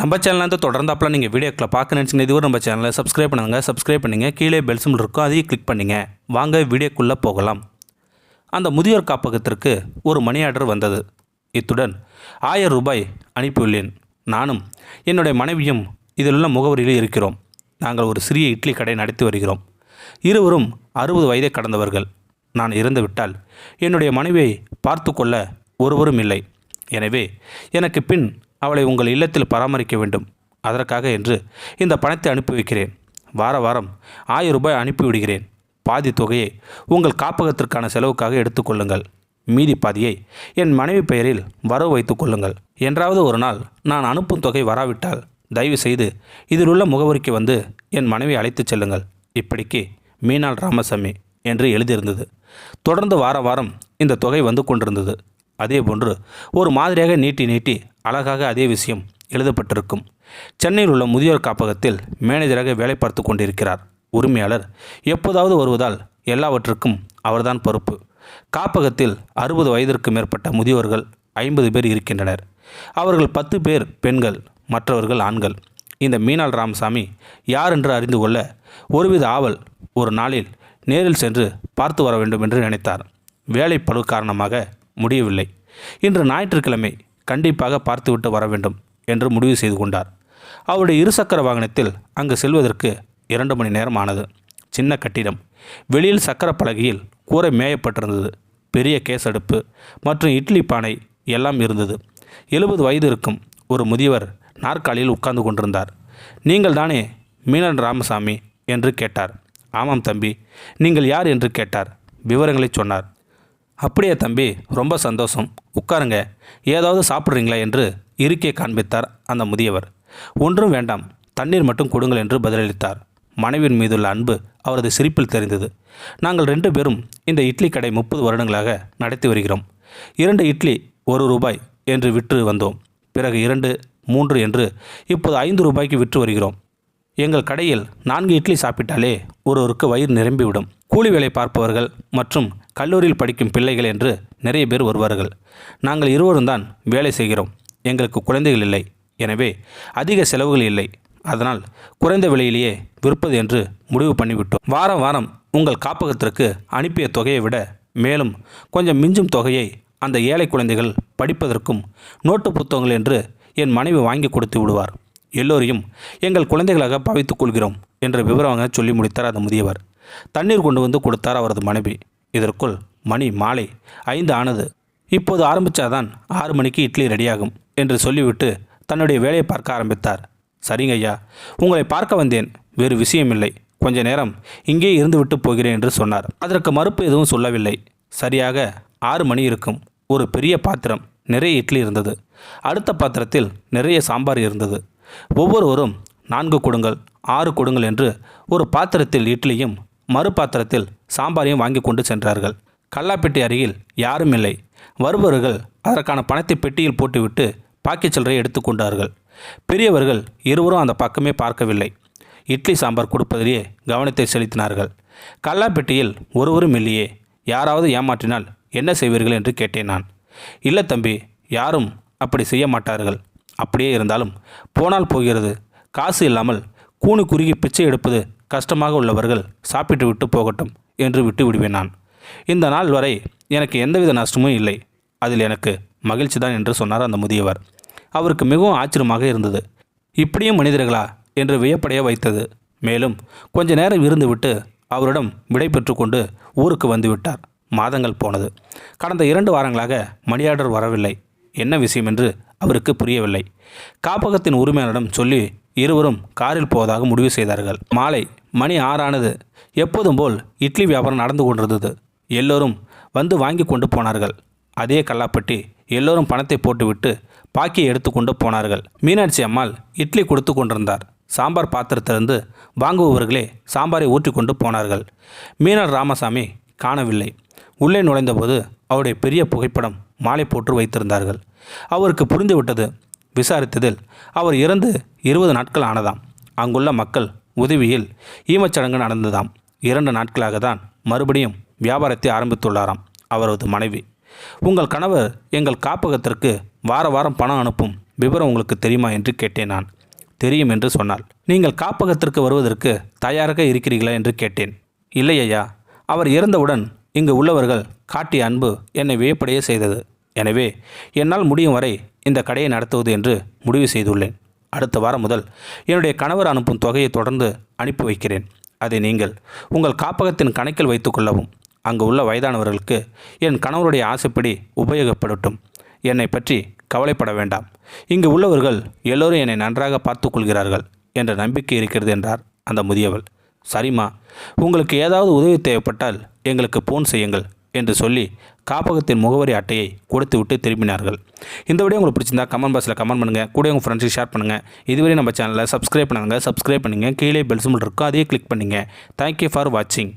நம்ம சேனலில் தான் தொடர்ந்தாப்பில் நீங்கள் வீடியோக்களை பார்க்க நினச்சிங்க இதுவரை நம்ம சேனலை சப்ஸ்கிரைப் பண்ணுங்க சப்ஸ்கிரைப் பண்ணுங்கள் கீழே பெல் சிம்பிள் இருக்கும் அதையும் கிளிக் பண்ணுங்கள் வாங்க வீடியோக்குள்ளே போகலாம். அந்த முதியோர் காப்பகத்திற்கு ஒரு மணி ஆர்டர் வந்தது. இத்துடன் ஆயிரம் ரூபாய் அனுப்பியுள்ளேன். நானும் என்னுடைய மனைவியும் இதிலுள்ள முகவரியில் இருக்கிறோம். நாங்கள் ஒரு சிறிய இட்லி கடை நடத்தி வருகிறோம். இருவரும் அறுபது வயதை கடந்தவர்கள். நான் இறந்துவிட்டால் என்னுடைய மனைவியை பார்த்து கொள்ள ஒருவரும் இல்லை. எனவே எனக்கு பின் அவளை உங்கள் இல்லத்தில் பராமரிக்க வேண்டும். அதற்காக என்று இந்த பணத்தை அனுப்பி வைக்கிறேன் வார வாரம் ஆயிரம் ரூபாய் அனுப்பிவிடுகிறேன். பாதி தொகையை உங்கள் காப்பகத்திற்கான செலவுக்காக எடுத்துக்கொள்ளுங்கள் மீதி பாதியை என் மனைவி பெயரில் வரவு வைத்துக் கொள்ளுங்கள். என்றாவது ஒரு நாள் நான் அனுப்பும் தொகை வராவிட்டால் தயவு செய்து இதில் உள்ள முகவரிக்கு வந்து என் மனைவி அழைத்துச் செல்லுங்கள். இப்படிக்கு மீனாள் ராமசாமி என்று எழுதியிருந்தது. தொடர்ந்து வார வாரம் இந்த தொகை வந்து கொண்டிருந்தது. அதே போன்று ஒரு மாதிரியாக நீட்டி நீட்டி அழகாக அதே விஷயம் எழுதப்பட்டிருக்கும். சென்னையில் உள்ள முதியோர் காப்பகத்தில் மேனேஜராக வேலை பார்த்து கொண்டிருக்கிறார். உரிமையாளர் எப்போதாவது வருவதால் எல்லாவற்றுக்கும் அவர்தான் பொறுப்பு. காப்பகத்தில் அறுபது வயதிற்கு மேற்பட்ட முதியோர்கள் ஐம்பது பேர் இருக்கின்றனர். அவர்கள் பத்து பேர் பெண்கள் மற்றவர்கள் ஆண்கள். இந்த மீனாள் ராமசாமி யார் என்று அறிந்து கொள்ள ஒருவித ஆவல் ஒரு நாளில் நேரில் சென்று பார்த்து வர வேண்டும் என்று நினைத்தார். வேலை பழு காரணமாக முடியவில்லை. இன்று ஞாயிற்றுக்கிழமை கண்டிப்பாக பார்த்துவிட்டு வர வேண்டும் என்று முடிவு செய்து கொண்டார். அவருடைய இருசக்கர வாகனத்தில் அங்கு செல்வதற்கு இரண்டு மணி நேரம் ஆனது சின்ன கட்டிடம். வெளியில் சக்கர பலகையில் கூரை மேயப்பட்டிருந்தது. பெரிய கேஸ் அடுப்பு மற்றும் இட்லி பானை எல்லாம் இருந்தது. எழுபது வயது இருக்கும் ஒரு முதியவர் நாற்காலியில் உட்கார்ந்து கொண்டிருந்தார். நீங்கள் தானே மீனன் ராமசாமி? என்று கேட்டார். ஆமாம் தம்பி. நீங்கள் யார்? என்று கேட்டார். விவரங்களை சொன்னார். அப்படியே தம்பி ரொம்ப சந்தோஷம். உட்காருங்க. ஏதாவது சாப்பிட்றீங்களா என்று இருக்கே காண்பித்தார் அந்த முதியவர். ஒன்றும் வேண்டாம். தண்ணீர் மட்டும் கொடுங்கள் என்று பதிலளித்தார். மனைவியின் மீதுள்ள அன்பு அவரது சிரிப்பில் தெரிந்தது. நாங்கள் ரெண்டு பேரும் இந்த இட்லி கடை முப்பது வருடங்களாக நடத்தி வருகிறோம். இரண்டு இட்லி ஒரு ரூபாய் என்று விற்று வந்தோம். பிறகு இரண்டு மூன்று என்று இப்போது ஐந்து ரூபாய்க்கு விற்று வருகிறோம். எங்கள் கடையில் நான்கு இட்லி சாப்பிட்டாலே ஒருவருக்கு வயிறு நிரம்பிவிடும். கூலி வேலை பார்ப்பவர்கள் மற்றும் கல்லூரியில் படிக்கும் பிள்ளைகள் என்று நிறைய பேர் வருவார்கள். நாங்கள் இருவரும் தான் வேலை செய்கிறோம். எங்களுக்கு குழந்தைகள் இல்லை. எனவே அதிக செலவுகள் இல்லை. அதனால் குறைந்த விலையிலேயே விற்பது என்று முடிவு பண்ணிவிட்டோம். வாரம் வாரம் உங்கள் காப்பகத்திற்கு அனுப்பிய தொகையை விட மேலும் கொஞ்சம் மிஞ்சும் தொகையை அந்த ஏழை குழந்தைகள் படிப்பதற்கும் நோட்டு புத்தகங்கள் என்று என் மனைவி வாங்கி கொடுத்து விடுவார். எல்லோரையும் எங்கள் குழந்தைகளாக பாவித்துக் கொள்கிறோம் என்ற விவரமாக சொல்லி முடித்தார் அந்த முதியவர். தண்ணீர் கொண்டு வந்து கொடுத்தார் அவரது மனைவி. இதற்குள் மணி மாலை ஐந்து ஆனது. இப்போது ஆரம்பித்தாதான் ஆறு மணிக்கு இட்லி ரெடியாகும் என்று சொல்லிவிட்டு தன்னுடைய வேலையை பார்க்க ஆரம்பித்தார். சரிங்க ஐயா உங்களை பார்க்க வந்தேன். வேறு விஷயமில்லை. கொஞ்ச நேரம் இங்கே இருந்துவிட்டு போகிறேன் என்று சொன்னார். அதற்கு மறுப்பு எதுவும் சொல்லவில்லை. சரியாக ஆறு மணி இருக்கும். ஒரு பெரிய பாத்திரம் நிறைய இட்லி இருந்தது. அடுத்த பாத்திரத்தில் நிறைய சாம்பார் இருந்தது. ஒவ்வொருவரும் நான்கு கொடுங்கள் ஆறு கொடுங்கள் என்று ஒரு பாத்திரத்தில் இட்லியும் மறு பாத்திரத்தில் சாம்பாரையும் வாங்கி கொண்டு சென்றார்கள். கல்லாப்பெட்டி அருகில் யாரும் இல்லை. வருபவர்கள் அதற்கான பணத்தை பெட்டியில் போட்டுவிட்டு பாக்கிச் சில்லறை எடுத்துக்கொண்டார்கள் பெரியவர்கள் இருவரும் அந்த பக்கமே பார்க்கவில்லை. இட்லி சாம்பார் கொடுப்பதிலேயே கவனத்தை செலுத்தினார்கள். கல்லாப்பெட்டியில் ஒருவரும் இல்லையே. யாராவது ஏமாற்றினால் என்ன செய்வீர்கள் என்று கேட்டேன் நான். இல்லை தம்பி யாரும் அப்படி செய்ய மாட்டார்கள். அப்படியே இருந்தாலும் போனால் போகிறது. காசு இல்லாமல் கூணு குறுகி பிச்சை எடுப்பது கஷ்டமாக உள்ளவர்கள் சாப்பிட்டு விட்டு போகட்டும் என்று விட்டு விடுவேன் நான். இந்த நாள் வரை எனக்கு எந்தவித நஷ்டமும் இல்லை. அதில் எனக்கு மகிழ்ச்சி தான் என்று சொன்னார் அந்த முதியவர். அவருக்கு மிகவும் ஆச்சரியமாக இருந்தது. இப்படியும் மனிதர்களா? என்று வியப்படைய வைத்தது. மேலும் கொஞ்ச நேரம் இருந்துவிட்டு அவரிடம் விடை பெற்றுக்கொண்டு ஊருக்கு வந்துவிட்டார் மாதங்கள் போனது. கடந்த இரண்டு வாரங்களாக மணி ஆர்டர் வரவில்லை. என்ன விஷயம் என்று அவருக்கு புரியவில்லை. காப்பகத்தின் உரிமையாளரிடம் சொல்லி இருவரும் காரில் போவதாக முடிவு செய்தார்கள். மாலை மணி ஆறானது. எப்போதும் போல் இட்லி வியாபாரம் நடந்து கொண்டிருந்தது. எல்லோரும் வந்து வாங்கி கொண்டு போனார்கள். அதே கல்லாப்பட்டி எல்லோரும் பணத்தை போட்டுவிட்டு பாக்கியை எடுத்துக்கொண்டு போனார்கள். மீனாட்சி அம்மாள் இட்லி கொடுத்து கொண்டிருந்தார். சாம்பார் பாத்திரத்திலிருந்து வாங்குபவர்களே சாம்பாரை ஊற்றி கொண்டு போனார்கள். மீனார் ராமசாமி காணவில்லை. உள்ளே நுழைந்தபோது அவருடைய பெரிய புகைப்படம் மாலை போட்டு வைத்திருந்தார்கள். அவருக்கு புரிந்துவிட்டது. விசாரித்ததில் அவர் இறந்து இருபது நாட்கள் ஆனதாம். அங்குள்ள மக்கள் உதவியில் ஈமச்சடங்கு நடந்ததாம். இரண்டு நாட்களாக தான் மறுபடியும் வியாபாரத்தை ஆரம்பித்துள்ளாராம் அவரது மனைவி. உங்கள் கணவர் எங்கள் காப்பகத்திற்கு வார வாரம் பணம் அனுப்பும் விவரம் உங்களுக்கு தெரியுமா? என்று கேட்டேன் நான். தெரியும் என்று சொன்னாள். நீங்கள் காப்பகத்திற்கு வருவதற்கு தயாராக இருக்கிறீர்களா? என்று கேட்டேன். இல்லை ஐயா. அவர் இறந்தவுடன் இங்கு உள்ளவர்கள் காட்டிய அன்பு என்னை வியப்படைய செய்தது. எனவே என்னால் முடியும் வரை இந்த கடையை நடத்துவது என்று முடிவு செய்துள்ளேன். அடுத்த வாரம் முதல் என்னுடைய கணவர் அனுப்பும் தொகையை தொடர்ந்து அனுப்பி வைக்கிறேன். அதை நீங்கள் உங்கள் காப்பகத்தின் கணக்கில் வைத்துக்கொள்ளவும் அங்கு உள்ள வயதானவர்களுக்கு என் கணவருடைய ஆசைப்படி உபயோகப்படட்டும். என்னை பற்றி கவலைப்பட வேண்டாம். இங்கு உள்ளவர்கள் எல்லோரும் என்னை நன்றாக பார்த்துக்கொள்கிறார்கள் என்ற நம்பிக்கை இருக்கிறது என்றார் அந்த முதியவள் சரிம்மா உங்களுக்கு ஏதாவது உதவி தேவைப்பட்டால் எங்களுக்கு ஃபோன் செய்யுங்கள். என்று சொல்லி காப்பகத்தின் முகவரி அட்டையை கொடுத்து விட்டு திரும்பினார்கள். இந்த வீடியோ உங்களுக்கு பிடிச்சிருந்தா கமெண்ட் பாக்ஸில் கமெண்ட் பண்ணுங்கள் கூட உங்கள் ஃப்ரெண்ட்ஸுக்கு ஷேர் பண்ணுங்கள் இதுவரை நம்ம சேனலை சப்ஸ்கிரைப் பண்ணுங்கள் சப்ஸ்கிரைப் பண்ணுங்கள் கீழே பெல் சிம்பிள் இருக்கும் அதையே கிளிக் பண்ணுங்கள் தேங்க்யூ ஃபார் வாட்சிங்